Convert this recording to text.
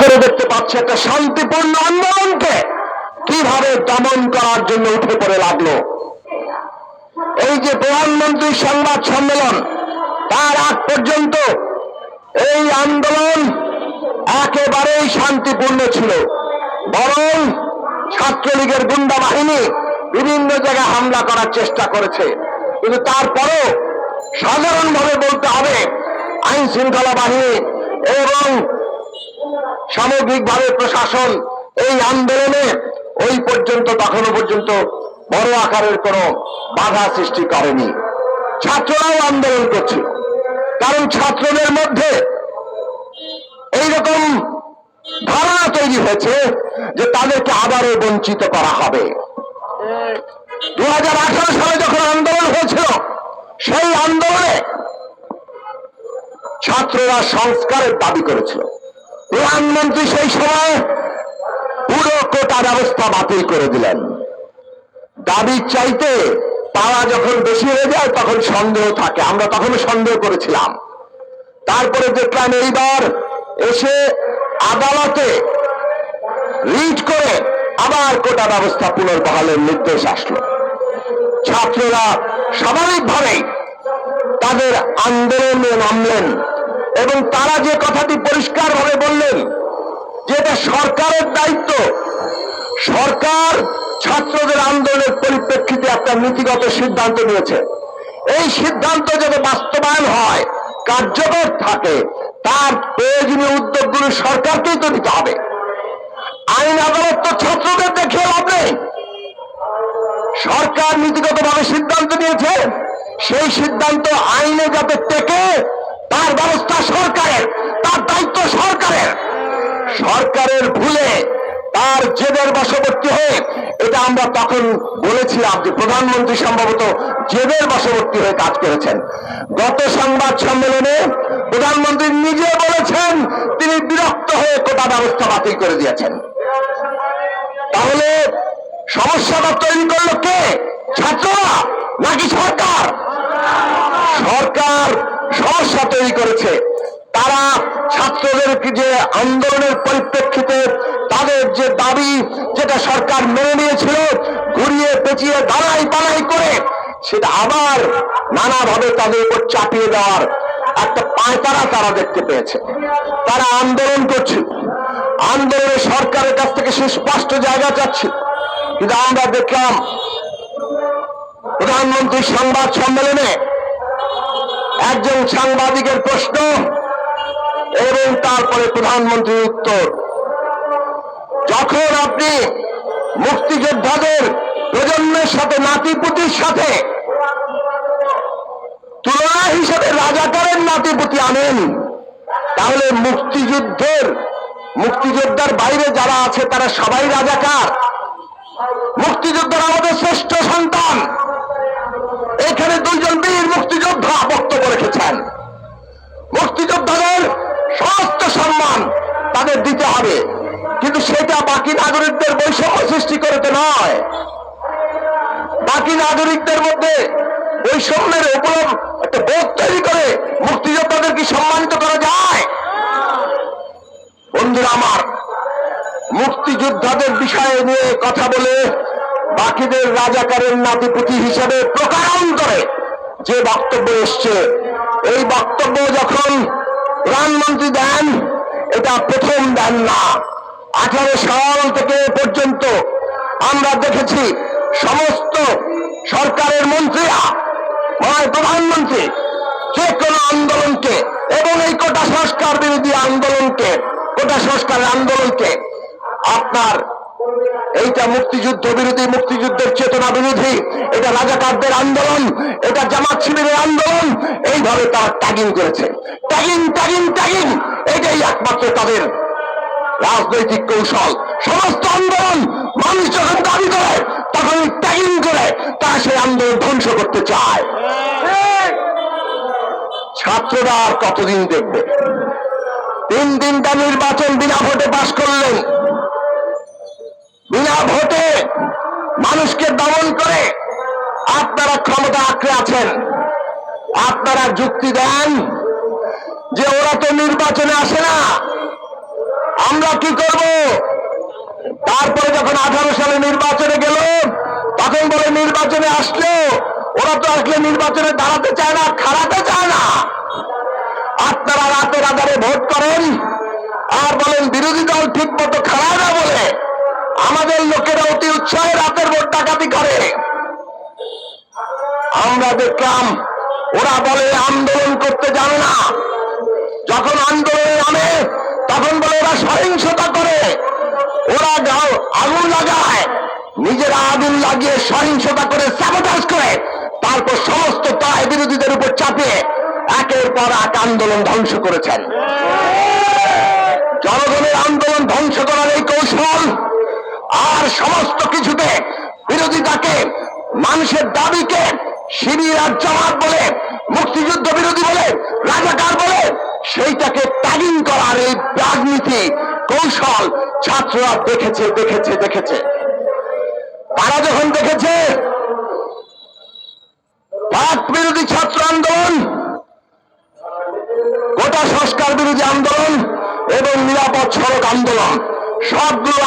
করে দেখতে পাচ্ছে একটা শান্তিপূর্ণ আন্দোলনকে কীভাবে দমন করার জন্য উঠে পড়ে লাগল। এই যে প্রধানমন্ত্রী সংবাদ সম্মেলন, তার আগ পর্যন্ত এই আন্দোলন একেবারেই শান্তিপূর্ণ ছিল। বরং ছাত্রলীগের গুন্ডা বাহিনী বিভিন্ন জায়গায় হামলা করার চেষ্টা করেছে। কিন্তু তারপরও সাধারণভাবে বলতে হবে আইন শৃঙ্খলা বাহিনী এবং সামগ্রিকভাবে প্রশাসন এই আন্দোলনে ওই পর্যন্ত তখনো পর্যন্ত বড় আকারের কোনো বাধা সৃষ্টি করেনি। ছাত্ররাও আন্দোলন করছিল কারণ ছাত্রদের মধ্যে এইরকম ধারণা তৈরি হয়েছে যে তাদেরকে আবারও বঞ্চিত করা হবে। দু হাজার আঠারো সালে যখন আন্দোলন হয়েছিল, সেই আন্দোলনে ছাত্ররা সংস্কারের দাবি করেছিল। প্রধানমন্ত্রী সেই সময় পুরো কোটা ব্যবস্থা বাতিল করে দিলেন। দাবি চাইতে পাওয়া যখন বেশি হয়ে যায়, তখন সন্দেহ থাকে। আমরা তখন সন্দেহ করেছিলাম। তারপরে দেখলাম এইবার এসে আদালতে রিট করে আবার কোটা ব্যবস্থা পুনর্বহালের নির্দেশ আসলো। ছাত্ররা স্বাভাবিকভাবেই তাদের আন্দোলনে নামলেন। এবং তারা যে কথাটি পরিষ্কারভাবে বললেন যে এটা সরকারের দায়িত্ব, সরকার ছাত্রদের আন্দোলনের পরিপ্রেক্ষিতে একটা নীতিগত সিদ্ধান্ত নিয়েছে। এই সিদ্ধান্ত যাতে বাস্তবায়ন হয়, কার্যকর থাকে, তার প্রয়োজনীয় উদ্যোগগুলো সরকারকেই তো নিতে হবে। আইন আদালত তো ছাত্রদের দেখে নেই। সরকার নীতিগতভাবে সিদ্ধান্ত নিয়েছে, সেই সিদ্ধান্ত আইনে যাতে টেকে তার ব্যবস্থা সরকারের, তার দায়িত্ব সরকারের। সরকারের ভুলে তার জেদের বশবর্তী হয়ে, এটা আমরা তখন বলেছিলাম যে প্রধানমন্ত্রী সম্ভবত জেদের বশবর্তী হয়ে কাজ করেছেন। গত সংবাদ সম্মেলনে প্রধানমন্ত্রী নিজে বলেছেন, তিনি বিরক্ত হয়ে কোটা ব্যবস্থা বাতিল করে দিয়েছেন। তাহলে সমস্যাটা তৈরি করল কে? ছাত্ররা নাকি সরকার? সমস্যা তৈরি করেছে। তারা ছাত্রদের যে আন্দোলনের পরিপ্রেক্ষিতে তাদের যে দাবি, যেটা সরকার মেনে নিয়েছিল, ঘুরিয়ে পেঁচিয়ে দাঁড়াই পালাই করে, সেটা আবার নানাভাবে তাদের উপর চাপিয়ে দেওয়ার একটা পায়তারা তারা দেখতে পেয়েছে। তারা আন্দোলন করছে। আন্দোলনে সরকারের কাছ থেকে সুস্পষ্ট জায়গা চাচ্ছে। কিন্তু আমরা দেখলাম প্রধানমন্ত্রী সংবাদ সম্মেলনে একজন সাংবাদিকের প্রশ্ন এবং তারপরে প্রধানমন্ত্রীর উত্তর। যখন আপনি মুক্তিযোদ্ধাদের প্রজন্মের সাথে, নাতিপুতির সাথে তুলনা হিসেবে রাজাকারের নাতিপুতি আনেন তাহলে মুক্তিযুদ্ধের, মুক্তিযোদ্ধার বাইরে যারা আছে, তারা সবাই রাজাকার। মুক্তিযোদ্ধারা আমাদের শ্রেষ্ঠ সন্তান এখানে দুইজন বীর মুক্তিযোদ্ধা বক্তব্য রেখেছেন মুক্তিযোদ্ধাদের সমস্ত সম্মান তাদের দিতে হবে। কিন্তু সেটা বাকি নাগরিকদের বৈষম্য সৃষ্টি করতে নয়। বাকি নাগরিকদের মধ্যে বৈষম্যের উপর একটা বোধ তৈরি করে মুক্তিযোদ্ধাদের কি সম্মানিত করা যায়? বন্ধুরা আমার, মুক্তিযোদ্ধাদের বিষয়ে নিয়ে কথা বলে বাকিদের রাজাকারের নাতিপুতি হিসেবে প্রকারান্তরে যে বক্তব্য এসছে এই বক্তব্য যখন প্রধানমন্ত্রী দেন, এটা প্রথম দেন না। আঠারো সাল থেকে পর্যন্ত আমরা দেখেছি সমস্ত সরকারের মন্ত্রীরা নয় প্রধানমন্ত্রী, যে কোনো আন্দোলনকে এবং এই কোটা সংস্কার বিরোধী আন্দোলনকে, কোটা সংস্কারের আন্দোলনকে আপনার এইটা মুক্তিযুদ্ধ বিরোধী, মুক্তিযুদ্ধের চেতনা বিরোধী, এটা রাজাকারদের আন্দোলন, এটা জামাত শিবিরের আন্দোলন, এইভাবে তারা ট্যাগিং করেছে। ট্যাগিং ট্যাগিং ট্যাগিং এটাই একমাত্র তাদের রাজনৈতিক কৌশল। সমস্ত আন্দোলন মানুষ যখন দাবি করে, তখন ট্যাগিং করে, তারা সেই আন্দোলন ধ্বংস করতে চায়। ছাত্ররা আর কতদিন দেখবে? তিন দিনটা নির্বাচন বিনা ভোটে পাশ করলেন বিনা ভোটে মানুষকে দমন করে আপনারা ক্ষমতা আঁকড়ে আছেন। আপনারা যুক্তি দেন যে ওরা তো নির্বাচনে আসে না। আমরা কি করব? তারপরে যখন আঠারো সালে নির্বাচনে গেল, তখন বলে নির্বাচনে আসলো ওরা তো আসলে নির্বাচনে দাঁড়াতে চায় না, খাড়াতে চায় না। আপনারা রাতের আধারে ভোট করেন আর বলেন বিরোধী দল ঠিক মতো খাড়ায় না বলে লোকেরা অতি উৎসাহে রাতের ভোট ডাকাতি করে। আমরা দেখলাম, ওরা বলে, আন্দোলন করতে জানে না। যখন আন্দোলনে নামে, তখন বলে, ওরা সহিংসতা করে। ওরা আগুন লাগায়। নিজেরা আগুন লাগিয়ে সহিংসতা করে সাবোটাজ করে। তারপর সমস্ত দায় বিরোধীদের উপর চাপিয়ে একের পর এক আন্দোলন ধ্বংস করেছেন। জনগণের আন্দোলন ধ্বংস করার এই কৌশল আর সমস্ত কিছুতে বিরোধিতাকে, মানুষের দাবিকে শিবির আর জামাত বলে, মুক্তিযুদ্ধ বিরোধী বলে, রাজাকার বলে, সেইটাকে ট্যাগিং করার এই রাজনীতি কৌশল ছাত্ররা দেখেছে দেখেছে দেখেছে। তারা যখন দেখেছে, পাক বিরোধী ছাত্র আন্দোলন, গোটা সংস্কার বিরোধী আন্দোলন এবং নিরাপদ সড়ক আন্দোলন, সবগুলো